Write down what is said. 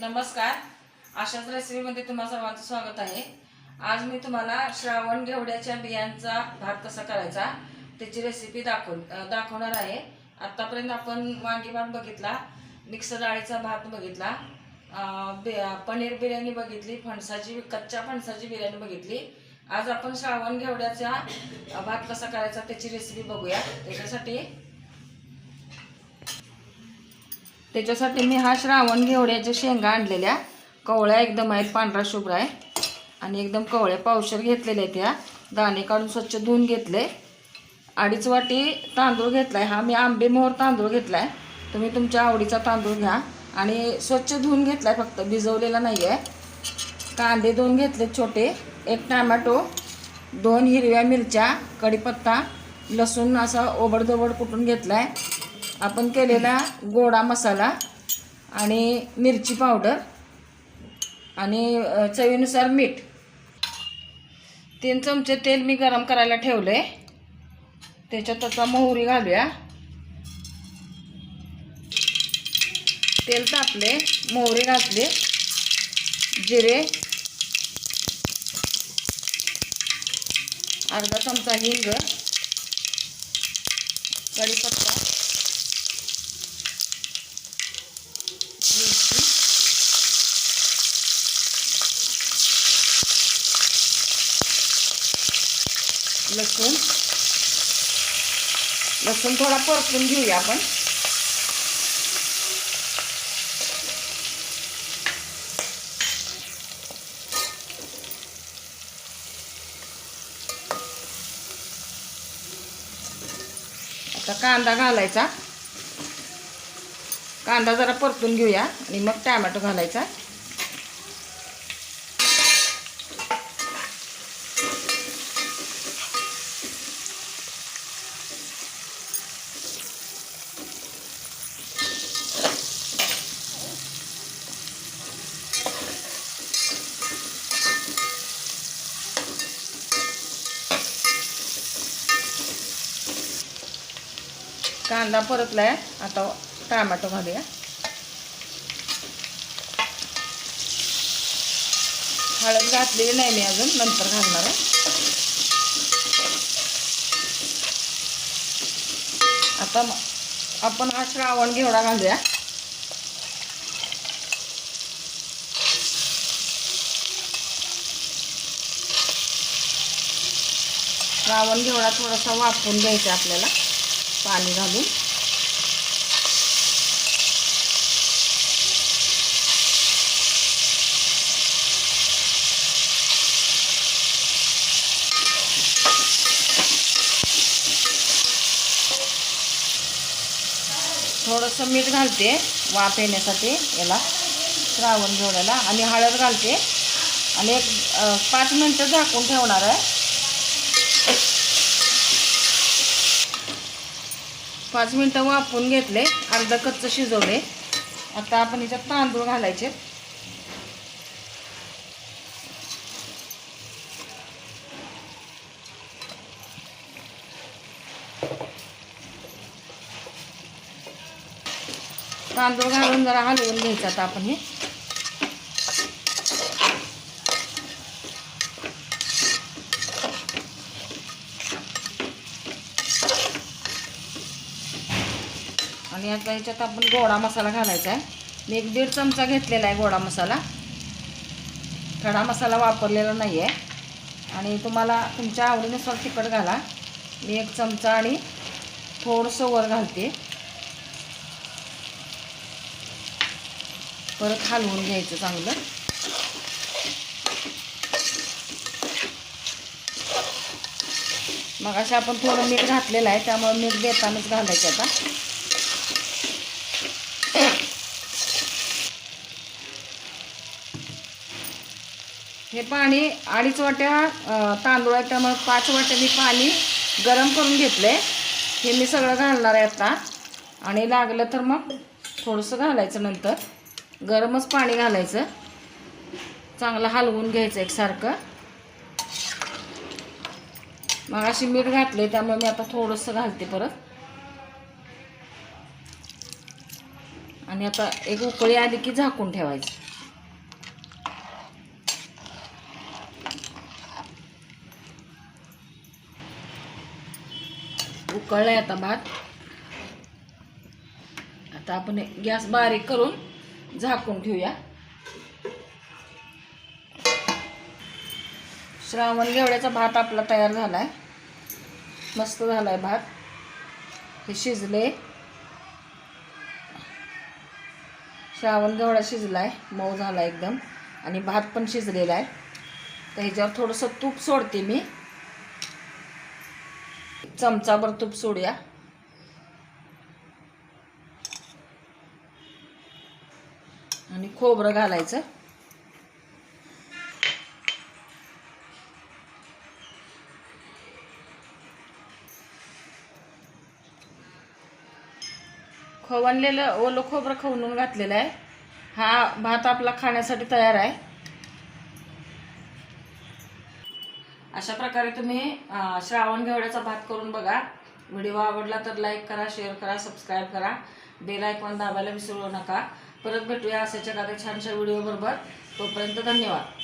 नमस्कार. आशाच रेसिपीमध्ये तुम्हा सर्वांचं स्वागत आहे. आज मी तुम्हाला श्रावण घेवड्याच्या बियांचा भात कसा करायचा त्याची रेसिपी दाखव दाखवणार आहे. आत्तापर्यंत आपण वांगी भात बघितला मिक्स डाळीचा भात बघितला बि- पनीर बिर्याणी बघितली फणसाची कच्च्या फणसाची बिर्याणी बघितली. आज आपण श्रावण घेवड्याचा भात कसा करायचा त्याची रेसिपी बघूया. त्याच्यासाठी त्याच्यासाठी मी हा श्रावण घेवड्याच्या शेंगा आणलेल्या. कवळ्या एकदम आहेत पांढरा शुभ्र आहे. आणि एकदम कवळ्या पावशर घेतलेल्या आहेत ह्या. दाणे काढून स्वच्छ धुवून घेतले. अडीच वाटी तांदूळ घेतला आहे हा. मी आंबे मोहर तांदूळ घेतला आहे तुम्ही तुमच्या आवडीचा तांदूळ घ्या. आणि स्वच्छ धुवून घेतला आहे फक्त. भिजवलेला नाही आहे कांदे दोन घेतले छोटे. एक टॅमॅटो दोन हिरव्या मिरच्या कढीपत्ता लसूण असा ओबडधोबड कुटून घेतला आहे आपण केलेला गोडा मसाला आणि मिरची पावडर आणि चवीनुसार मीठ. तीन चमचे तेल मी गरम करायला ठेवले. त्याच्यात आता मोहरी घालूया. तेल तापले मोहरी घातले जिरे अर्धा चमचा हिंग कढीपत्ता मिरची लसूण. लसूण थोडा परतून घेऊया आपण. आता कांदा घालायचा. कांदा जरा परतून घेऊया आणि मग टॅमॅटो घालायचा. कांदा परतला आहे आता टॅमॅटो घालूया. हळद घातलेली नाही मी अजून नंतर घालणार आहे. आता आपण हा श्रावण घेवडा घालूया. श्रावण घेवडा थोडासा वाफवून घ्यायचा आपल्याला. पाणी घालून. थोडंसं मीठ घालते वाफ येण्यासाठी याला श्रावण घेवड्याला आणि हळद घालते. आणि एक पाच मिनटं झाकून ठेवणार आहे. पाच मिनटं वाफवून घेतले अर्धा कच्चं शिजवले. आता आपण याच्यात तांदूळ घालायचे. तांदूळ घालून जरा हलवून घ्यायचं आता आपण हे. आणि आता ह्याच्यात आपण गोडा मसाला घालायचा आहे. मी एक दीड चमचा घेतलेला आहे गोडा मसाला. खडा मसाला वापरलेला नाही आहे आणि तुम्हाला तुमच्या आवडीनुसार तिखट घाला. मी एक चमचा आणि थोडंसं वर घालते. परत हलवून घ्यायचं चांगलं. मग असं आपण थोडं मीठ घातलेलं आहे त्यामुळे मीठ देतानाच घालायचं आता. हे पाणी अडीच वाट्या तांदूळ आहे त्यामुळे पाच वाट्या मी पाणी गरम करून घेतलं आहे हे मी सगळं घालणार आहे आता. आणि लागलं तर मग थोडंसं घालायचं नंतर. गरमच पाणी घालायचं. चांगलं हलवून घ्यायचं एकसारखं. मग अशी मीठ घातले त्यामुळे मी आता थोडंसं घालते परत. आणि आता एक उकळी आली की झाकून ठेवायची. उकळलाय आता भात आता आपण गॅस बारीक करून झाकून ठेवूया. श्रावण घेवड्याचा भात आपला तयार झाला आहे मस्त झाला आहे भात. हे शिजले. श्रावण घेवडा शिजलाय. मऊ झाला एकदम. आणि भात पण शिजलेला आहे. तर ह्याच्यावर थोडंसं तूप सोडते मी. चमचाभर तूप सोडूया. आणि खोबरं घालायचं. खवणलेलं ओलं खोबरं खवणून घातलेलं आहे. हा भात आपला खाण्यासाठी तयार आहे. अशा प्रकारे तुम्ही श्रावण घेवड्याचा भात करून बघा. व्हिडिओ आवडला तर लाईक करा शेअर करा सबस्क्राईब करा. बेल आयकॉन दाबायला विसरू नका. परत भेटूया अशाच एखाद्या छानशा व्हिडिओ बरोबर तोपर्यंत धन्यवाद.